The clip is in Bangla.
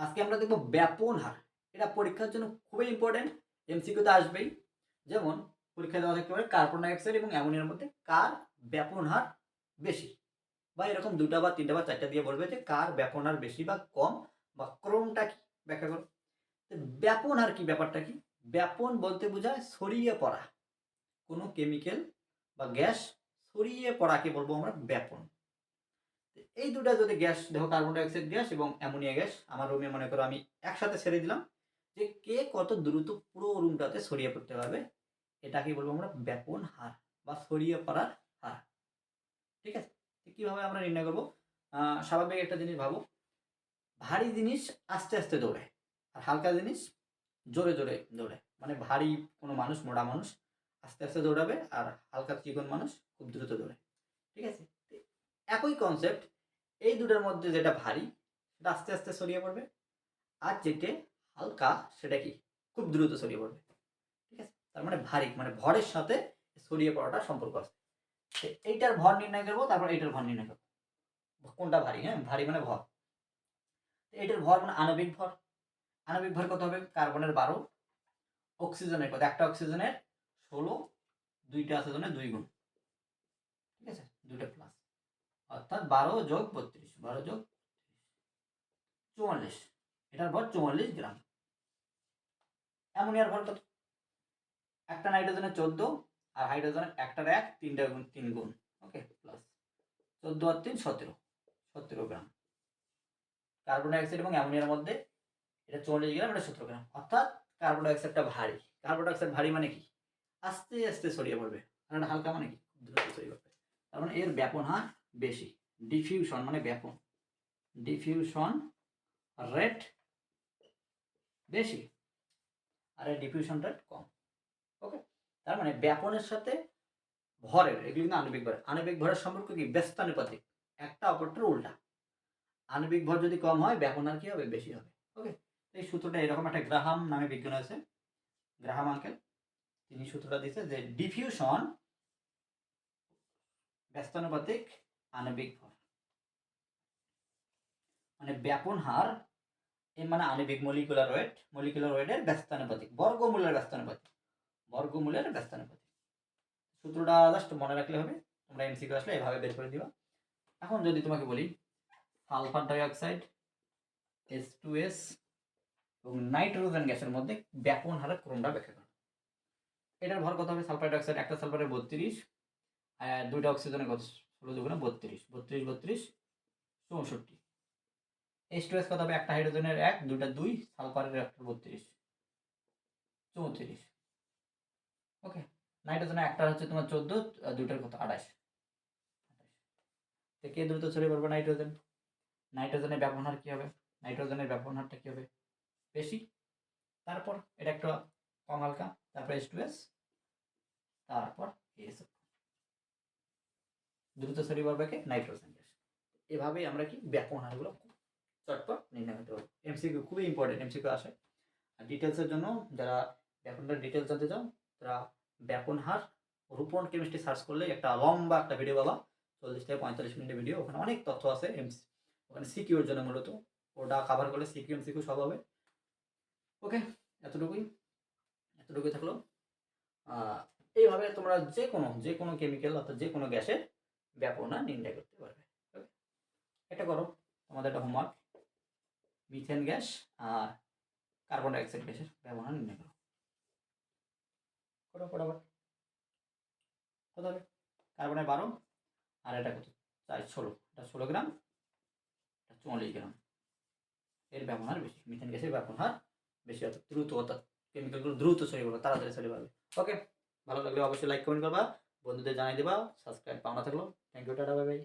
আজকে আমরা দেখব ব্যাপন হার। এটা পরীক্ষার জন্য খুবই ইম্পর্টেন্ট এমসিকিউতে আসবেই। যেমন, পরীক্ষা দেওয়া থাকতে পারে কার্বন ডাইঅক্সাইড এবং অ্যামোনিয়ার মধ্যে কার ব্যাপন হার বেশি? বা এরকম দুটা বা তিনটা বা চারটা দিয়ে বলবে যে কার ব্যাপন হার বেশি বা কম বা ক্রমটা কি? ব্যাখ্যা করো। ব্যাপন হার কি ব্যাপারটা কি? ব্যাপন বলতে বোঝায় ছড়িয়ে পড়া। কোনো কেমিক্যাল বা গ্যাস ছড়িয়ে পড়াকে বলব আমরা ব্যাপন। এই দুটা যদি গ্যাস, দেখো কার্বন ডাইঅক্সাইড গ্যাস এবং অ্যামোনিয়া গ্যাস, আমার রুমে মনে করো আমি একসাথে ছেড়ে দিলাম, যে কে কত দ্রুত পুরো রুমটাতে ছড়িয়ে পড়তে পারবে এটাকে বলব আমরা? ব্যাপন হার বা ছড়িয়ে পড়ার হার। ঠিক আছে? কীভাবে আমরা নির্ণয় করব? স্বাভাবিক একটা জিনিস ভাবো, ভারী জিনিস আস্তে আস্তে দৌড়ে আর হালকা জিনিস জোরে জোরে দৌড়ে মানে ভারী কোনো মানুষ, মোটা মানুষ আস্তে আস্তে দৌড়াবে, আর হালকা চিকন মানুষ খুব দ্রুত দৌড়ে ঠিক আছে? একই কনসেপ্ট এই দুটার মধ্যে যেটা ভারী, সেটা আস্তে আস্তে ছড়িয়ে পড়বে। আর যেটা হালকা, সেটা কি? খুব দ্রুত ছড়িয়ে পড়বে। ঠিক আছে? তার মানে ভারী মানে ভরের সাথে ছড়িয়ে পড়াটা সম্পর্ক আছে। এইটার ভর নির্ণয় করব, তারপর এইটার ভর নির্ণয় করব। কোনটা ভারী? হ্যাঁ ভারী মানে ভর। এইটার ভর মানে আণবিক ভর। আণবিক ভর কত হবে? কার্বনের বারো, অক্সিজেনের কত? একটা অক্সিজেনের ষোলো, দুইটা অক্সিজেনের দুই গুণ। ঠিক আছে? দুইটা অর্থাৎ বারো যোগ বত্রিশ, বারো যোগ চুয়াল্লিশ, এটার ভর চুয়াল্লিশ গ্রাম। অ্যামোনিয়ার ভর কত? একটা নাইট্রোজেনের চোদ্দ আর হাইড্রোজেনের একটার এক, তিনটা গুণ তিন গুণ, ওকে? প্লাস চোদ্দ আর তিন, সতেরো সতেরো গ্রাম। কার্বন ডাইঅক্সাইড এবং অ্যামোনিয়ার মধ্যে এটা চল্লিশ গ্রাম, এটা সতেরো গ্রাম। অর্থাৎ কার্বন ডাইঅক্সাইডটা ভারী। কার্বন ডাইঅক্সাইড ভারী মানে কি? আস্তে আস্তে সরিয়ে পড়বে। আর হালকা মানে কি? দ্রুত ছড়িয়ে পড়বে। তার মানে এর ব্যাপন হার বেশি। ডিফিউশন মানে ব্যাপন ডিফিউশন রেট বেশি। আর ডিফিউশন রেট কম। ওকে তার মানে ব্যাপনের সাথে ভরের, এগুলি কিন্তু আণবিক ভর আণবিক ভরের সম্পর্ক কি? ব্যস্তানুপাতিক। একটা অপরটার উল্টা। আণবিক ভর যদি কম হয়, ব্যাপন আর কি হবে? বেশি হবে। ওকে এই সূত্রটা এরকম একটা গ্রাহাম নামে বিজ্ঞান আছে। Graham uncle. তিনি সূত্রটা দিয়েছে যে ডিফিউশন ব্যস্তানুপাতিক আণবিক ভর মানে ব্যাপন হার এর মানে আণবিক মলিকুলার ওয়েট মলিকুলার ওয়েটের ব্যস্তানুপাতিক, বর্গমূলের ব্যস্তানুপাতিক বর্গমূলের ব্যস্তানুপাতিক। সূত্রটা জাস্ট মনে রাখলে হবে, তোমরা এমসিকিউ আসলে এভাবে বের করে দিবা। এখন যদি তোমাকে বলি sulphur dioxide S two S এবং নাইট্রোজেন গ্যাসের মধ্যে ব্যাপন হারে ক্রমটা ব্যাখ্যা করো। এটার ভর কত হবে? সালফার ডাইঅক্সাইড একটা সালফারের বত্রিশ, আর দুইটা অক্সিজেনের কত? ষোলো দুগুণে বত্রিশ বত্রিশ বত্রিশ, চৌষট্টি। এস টু এস কত হবে? একটা হাইড্রোজেনের এক, দুইটা দুই সালফারের একটা বত্রিশ, চৌত্রিশ। ওকে নাইট্রোজেনের একটা হচ্ছে তোমার চোদ্দ দুইটার কত? আঠাশ। তো কে দ্রুত ছড়িয়ে পড়বে নাইট্রোজেন নাইট্রোজেনের ব্যবহার কী হবে? নাইট্রোজেনের ব্যবহার হারটা কি হবে? বেশি। তারপর এটা একটা কম হালকা। তারপর এস টু এস তারপর এস দ্রুত ছড়িয়ে পড়বে কে? Nitrogen gas. এভাবেই আমরা কি ব্যাপন হারগুলো চটপট নির্ণয় করতে পারব। এমসিকিউ খুবই ইম্পর্টেন্ট এমসিকিউ আসে। আর ডিটেলসের জন্য যারা ব্যাপনটার ডিটেলস জানতে চাও, তারা ব্যাপন হার রূপন কেমিস্ট্রি সার্চ করলে একটা লম্বা একটা ভিডিও পাবা। চল্লিশ থেকে পঁয়তাল্লিশ মিনিটের ভিডিও ওখানে অনেক তথ্য আছে এমসি ওখানে সিকিউর জন্য মূলত। ওটা কাভার করলে সিকিউ এমসিকিউ সব হবে। ওকে এতটুকুই। এতটুকুই থাকল। এইভাবে তোমরা যে কোনো যে কোনো কেমিক্যাল অর্থাৎ যে কোনো গ্যাসের ব্যাপনা নির্ণয় করতে পারবে। এটা করো, তোমাদের একটা হোমওয়ার্ক মিথেন গ্যাস আর কার্বন ডাইঅক্সাইড গ্যাসের ব্যবহার নির্ণয় করো। করো ফটাফট কত হবে? কার্বনের বারো। আর এটা কত? চার, ষোলো। এটা ষোলো গ্রাম, এটা চুয়াল্লিশ গ্রাম। এর ব্যবহার বেশি। মিথেন গ্যাসের ব্যবহার বেশি। অর্থাৎ দ্রুত, অর্থাৎ কেমিক্যালগুলো দ্রুত ছড়িয়ে পড়বে, তাড়াতাড়ি ছড়িয়ে পড়বে। ওকে ভালো লাগলে অবশ্যই লাইক কমেন্ট করবা। বন্ধুদের জানাই দেবা সাবস্ক্রাইব পাওনা থাকল। Thank you tata bye bye